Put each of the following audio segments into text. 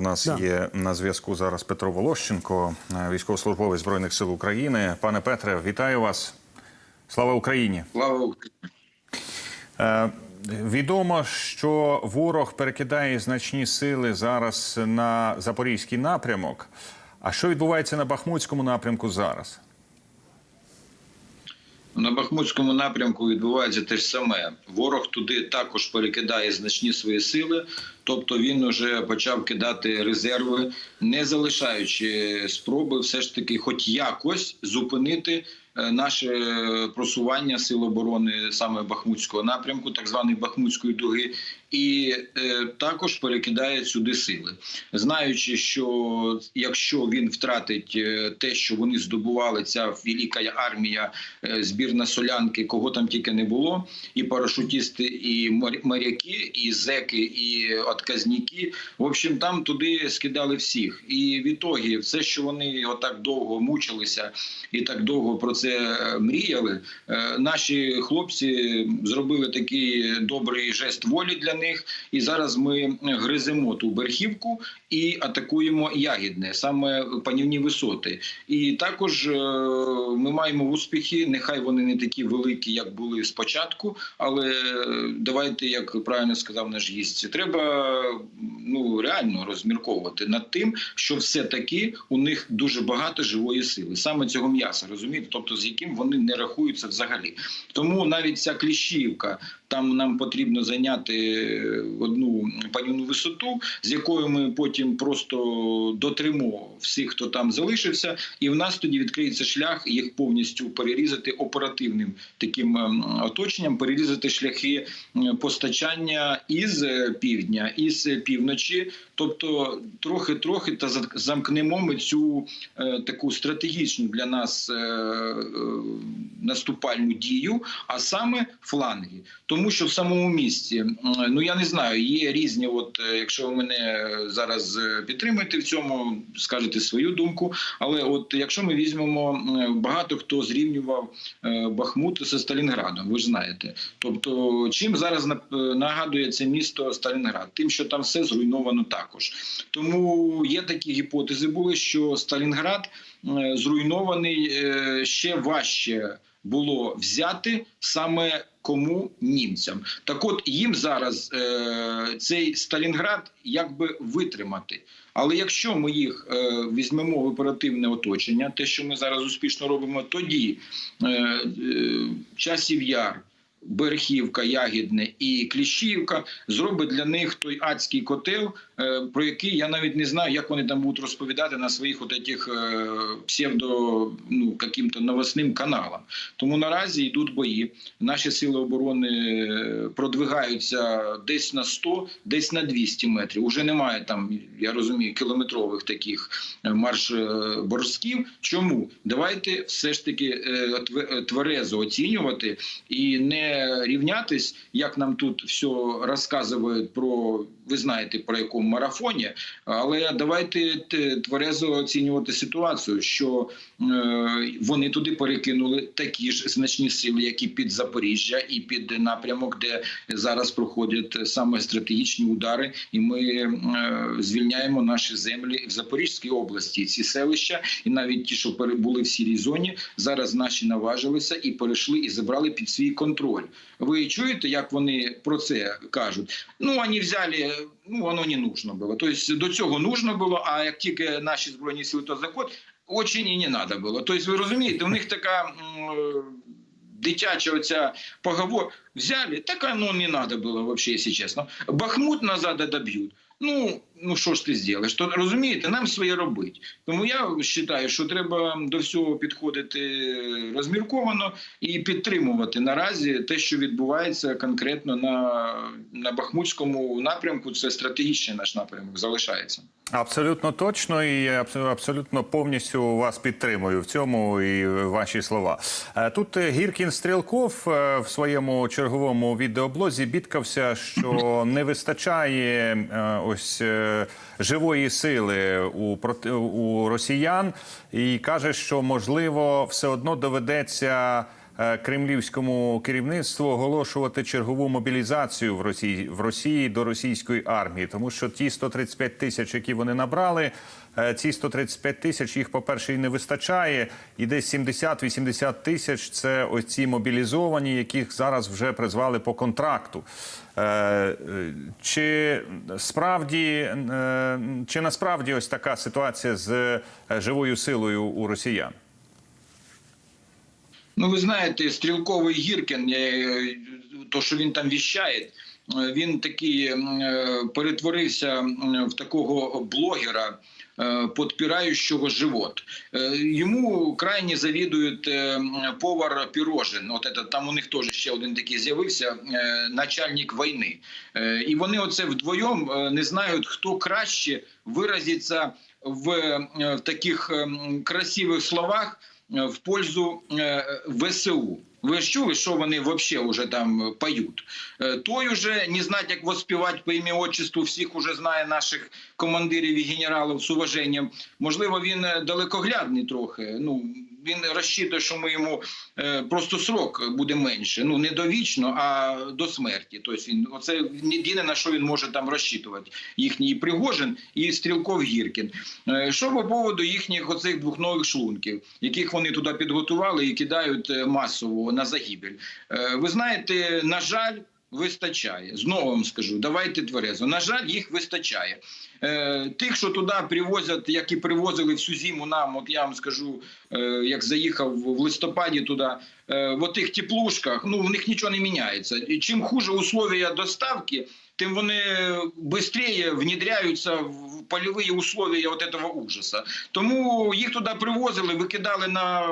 В нас Да. є на зв'язку зараз Петро Волощенко, е, військовослужбовець збройних сил України. Пане Петре, вітаю вас. Слава Україні. Слава Україні. Е, Відомо, що ворог перекидає значні сили зараз на запорізький напрямок. А що відбувається на Бахмутському напрямку зараз? На Бахмутському напрямку відбувається те ж саме. Ворог туди також перекидає значні свої сили, тобто він вже почав кидати резерви, не залишаючи спроби, все ж таки, хоч якось зупинити е, наше просування сил оборони саме Бахмутського напрямку, так званої Бахмутської дуги, і е, також перекидає сюди сили, знаючи, що якщо він втратить е, те, що вони здобували, ця велика армія, е, збірна солянки, кого там тільки не було, і парашутісти, і мор- моряки, і зеки, і отказники. В общем, там туди скидали всіх. І в ітогі все, що вони отак довго мучилися і так довго про це е, мріяли, е, наші хлопці зробили такий добрий жест волі для них. І зараз ми гриземо ту верхівку і атакуємо ягідне, саме панівні висоти. І також е, ми маємо успіхи. Нехай вони не такі великі, як були спочатку, але е, давайте, як правильно сказав наш гість, треба ну реально розмірковувати над тим, що все таки у них дуже багато живої сили, саме цього м'яса, розумієте, тобто з яким вони не рахуються взагалі. Тому навіть ця кліщівка. Там нам потрібно зайняти одну панівну висоту, з якою ми потім просто дотримо всіх, хто там залишився, і в нас тоді відкриється шлях їх повністю перерізати оперативним таким ем, оточенням, перерізати шляхи постачання із е, півдня, із е, півночі. Тобто, трохи-трохи та за- замкнемо ми цю е, таку стратегічну для нас е, е, наступальну дію, а саме фланги. Тому що в самому місті, м, ну я не знаю, є різні. От е, якщо ви мене зараз е, підтримуєте в цьому, скажете свою думку. Але от якщо ми візьмемо багато хто зрівнював е, Бахмут зі Сталінградом, ви ж знаєте. Тобто, чим зараз нагадує це місто Сталінград? Тим, що там все зруйновано також. Тому є такі гіпотези були, що Сталінград е, зруйнований е, ще важче було взяти саме кому німцям. Так от їм зараз е, цей Сталінград якби витримати. Але якщо ми їх е, візьмемо в оперативне оточення, те, що ми зараз успішно робимо, тоді е, е, часів яр. Берехівка, Ягідне і Кліщівка зробить для них той адський котел, е, про який я навіть не знаю, як вони там будуть розповідати на своїх от этих е, псевдо ну каким-то новосним каналам. Тому наразі йдуть бої. Наші сили оборони е, продвигаються десь на 100, десь на 200 метрів. Уже немає там, я розумію, кілометрових таких марш борсків. Чому давайте все ж таки тверезо оцінювати і не рівнятись, як нам тут все розказують про ви знаєте про якому марафоні. Але давайте тверезо оцінювати ситуацію, що е, вони туди перекинули такі ж значні сили, як і під Запоріжжя, і під напрямок, де зараз проходять саме стратегічні удари, і ми е, звільняємо наші землі в Запорізькій області. Ці селища, і навіть ті, що пере- були в сірій зоні, зараз наші наважилися і перейшли і забрали під свій контроль. Ви чуєте, як вони про це кажуть? Ну вони взяли, ну воно не нужно було. Тобто до цього нужно було. А як тільки наші збройні сили то заход, очень і не треба було. Тобто, ви розумієте, у них така. Дитяча оця поговор взяли, так оно не надо было вообще, если чесно. Бахмут назад доб'ють. Ну, ну що ж ти зробиш? То розумієте, нам своє робить. Тому я вважаю, що треба до всього підходити розмірковано і підтримувати наразі те, що відбувається конкретно на, на Бахмутському напрямку. Це стратегічний наш напрямок залишається. Абсолютно точно і абсолютно повністю вас підтримую в цьому і ваші слова. Е, Тут Гіркін Стрілков е, в своєму черговому відеоблозі бідкався, що не вистачає е, ось живої сили у у росіян, і каже, що можливо все одно доведеться е, кремлівському керівництву оголошувати чергову мобілізацію в Росії в Росії до російської армії, тому що ті 135 тисяч, які вони набрали, е, ці 135 тисяч їх, по-перше, і не вистачає, і десь 70-80 тисяч це ось ці мобілізовані, яких зараз вже призвали по контракту. Е, е, Чи справді е, чи насправді ось така ситуація з е, живою силою у росіян? Ну, ви знаєте, стрілковий Гіркін, е, то, що він там віщає, е, він такий е, перетворився в такого блогера, е, живот. Йому крайні завідують повар Пірожин. От это, там у них теж ще один такий з'явився, начальник війни. І вони оце вдвоєм не знають, хто краще виразиться в, таких красивих словах в пользу е, ВСУ. Ви ж чули, що вони взагалі вже там поють? Е, Той уже не знати, як воспівати по ім'я отчеству, всіх уже знає наших командирів і генералів з уваженням. Можливо, він е, далекоглядний трохи. Ну він розчитує, що ми йому е, просто срок буде менше. Ну не довічно, а до смерті. Тобто він оце єдине на що він може там розчитувати. Їхній Пригожин і Стрілков Гіркін. Е, Що по поводу їхніх оцих двох нових шлунків, яких вони туди підготували і кидають е, масово на загибель. Ви знаєте, на жаль. Вистачає знову вам скажу. Давайте тверезо. На жаль, їх вистачає. Е, тих, що туди привозять, як і привозили всю зиму нам. От я вам скажу, е, як заїхав в листопаді туди, е, в отих теплушках. Ну в них нічого не міняється. І чим хуже условия доставки, тим вони швидше внедряються в польові условия от этого ужаса. Тому їх туди привозили, викидали на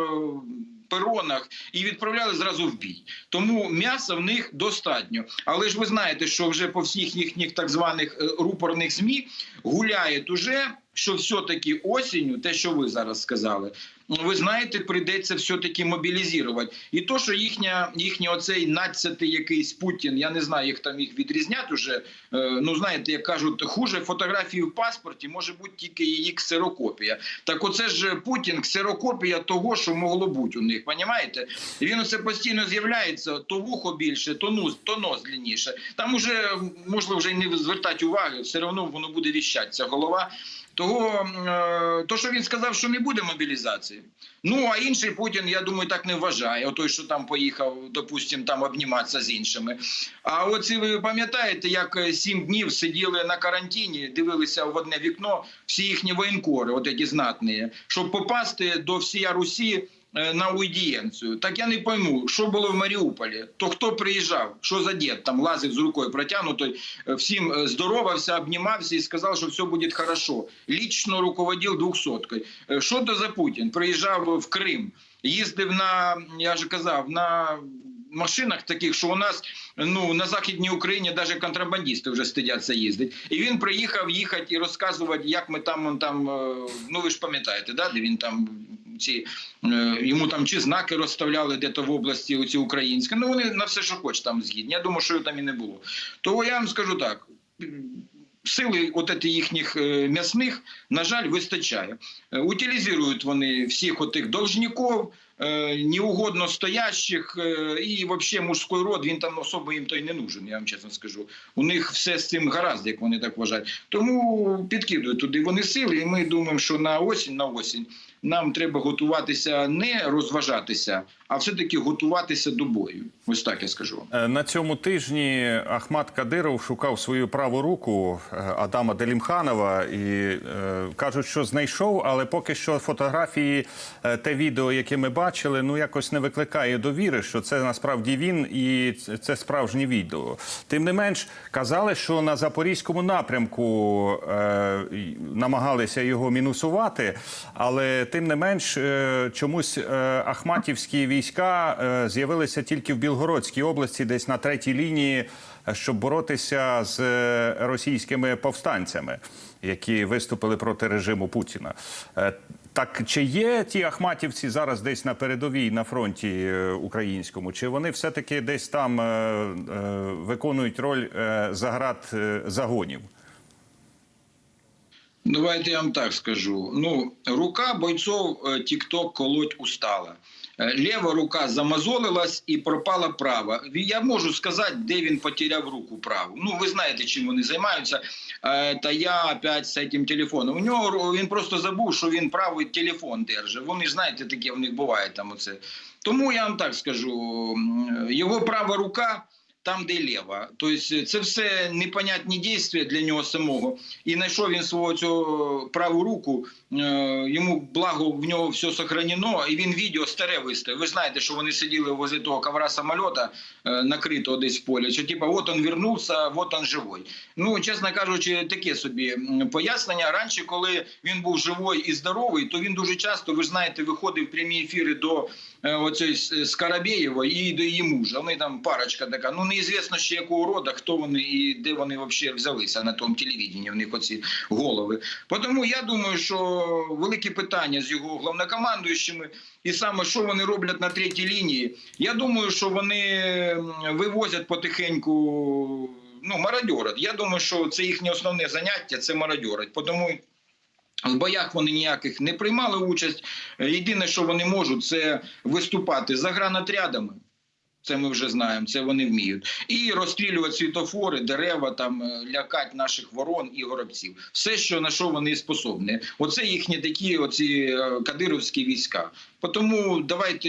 перонах і відправляли зразу в бій. Тому м'яса в них достатньо. Але ж ви знаєте, що вже по всіх їхніх так званих е, рупорних змі гуляє уже, що все-таки осінню, те, що ви зараз сказали, ви знаєте, прийдеться все-таки мобілізувати. І то, що їхня, їхній оцей надцятий якийсь Путін, я не знаю, як там їх відрізнять уже. е, Ну знаєте, як кажуть, хуже фотографії в паспорті може бути тільки її ксерокопія. Так оце ж Путін ксерокопія того, що могло бути у них. Понімаєте? Він оце постійно з'являється, то вухо більше, то нос, то нос длинніше. Там уже можливо вже не звертати уваги, все одно воно буде віщати, ця голова. Того, е, то, що він сказав, що не буде мобілізації. Ну, а інший Путін, я думаю, так не вважає. О той, що там поїхав, допустим, там обніматися з іншими. А оці ви пам'ятаєте, як е, сім днів сиділи на карантині, дивилися в одне вікно всі їхні воєнкори, от ті знатні, щоб попасти до всія Русі на аудієнцію. Так я не пойму, що було в Маріуполі. То хто приїжджав, що за дід там лазив з рукою протягнутою, е, всім е, здоровався, обнімався і сказав, що все буде хорошо. Лічно руководив двохсоткою. Е, Що то за Путін? Приїжджав в Крим, їздив на, я ж казав, на машинах таких, що у нас ну на західній Україні навіть контрабандисти вже стидяться їздити. І він приїхав їхати і розказувати, як ми там он там. е, Ну ви ж пам'ятаєте, да, де він там ці е, йому там чи знаки розставляли де-то в області оці українські. Ну вони на все, що хоч там згідні. Я думаю, що його там і не було. То я вам скажу так. Сили от їхніх е, м'ясних, на жаль, вистачає. Е, Утилізують вони всіх отих должників, неугодно стоящих, і взагалі мужський род, він там особо їм той не нужен, я вам чесно скажу. У них все з цим гаразд, як вони так вважають. Тому підкидують туди вони сили, і ми думаємо, що на осінь, на осінь нам треба готуватися не розважатися, а все-таки готуватися до бою. Ось так я скажу. Е, На цьому тижні Ахмат Кадиров шукав свою праву руку е, Адама Делімханова і е, кажуть, що знайшов, але поки що фотографії, е, те відео, яке ми бачили, ну якось не викликає довіри, що це насправді він і це справжнє відео. Тим не менш, казали, що на запорізькому напрямку е, намагалися його мінусувати, але тим не менш, е, чомусь е, ахматівські війська е, з'явилися тільки в Білгородській області, десь на третій лінії, щоб боротися з російськими повстанцями, які виступили проти режиму Путіна. Так чи є ті ахматівці зараз десь на передовій на фронті українському? Чи вони все-таки десь там виконують роль заград загонів? Давайте я вам так скажу. Ну, рука бойцов э, ТикТок колоть устала. Е, Ліва рука замазолилась і пропала права. Я можу сказати, де він потеряв руку праву. Ну, ви знаєте, чим вони займаються. Е, Та я опять з цим телефоном. У нього він просто забув, що він правий телефон держить. Вони ж знаєте, таке в них буває там оце. Тому я вам так скажу: його права рука. Там, де ліва. Тобто це все непонятні дійства для нього самого. І знайшов він свого цього праву руку. е, Йому благо в нього все сохранено, і він відео старе виставив. Ви знаєте, що вони сиділи возле того ковра самольота, е, накритого десь в полі. Що типа, от він вернувся, от він живий. Ну, чесно кажучи, таке собі пояснення. Раніше, коли він був живий і здоровий, то він дуже часто, ви знаєте, виходив прямі ефіри до е, оцей Скарабєєва і до її мужа. Вони там парочка така. Ну неізвісно ще якого роду, хто вони і де вони взагалі взялися на тому телевіденні. В них оці голови. Тому я думаю, що великі питання з його головнокомандуючими, і саме що вони роблять на третій лінії. Я думаю, що вони вивозять потихеньку. Ну, мародьорять. Я думаю, що це їхнє основне заняття це мародьорить. Тому в боях вони ніяких не приймали участь. Єдине, що вони можуть, це виступати за гранатрядами. Це ми вже знаємо, це вони вміють. І розстрілювати світофори, дерева, там е, лякати наших ворон і горобців. Все, що на що вони способні. Оце їхні такі оці е, кадировські війська. Тому давайте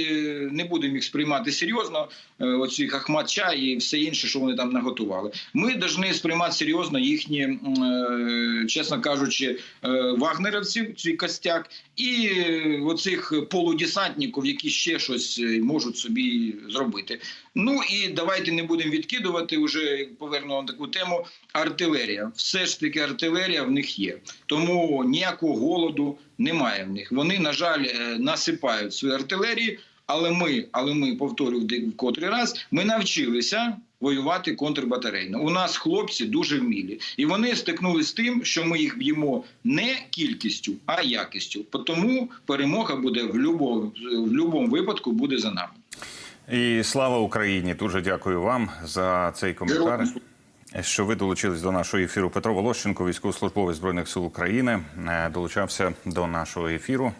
не будемо їх сприймати серйозно. е, Оці хахмат-ча і все інше, що вони там наготували. Ми повинні сприймати серйозно їхні, е, чесно кажучи, е, вагнерівців, цей костяк, і е, оцих полудесантників, які ще щось е, можуть собі зробити. Ну і давайте не будемо відкидувати вже поверну вам таку тему. Артилерія, все ж таки, артилерія в них є. Тому ніякого голоду немає в них. Вони, на жаль, е, насипають свої артилерії. Але ми, але ми повторюю в котрий раз, ми навчилися воювати контрбатарейно. У нас хлопці дуже вмілі, і вони стикнулися з тим, що ми їх б'ємо не кількістю, а якістю. Тому перемога буде в будь-якому випадку буде за нами. І слава Україні! Дуже дякую вам за цей коментар. Що ви долучились до нашого ефіру? Петро Волощенко, військовослужбовець збройних сил України, е, долучався до нашого ефіру.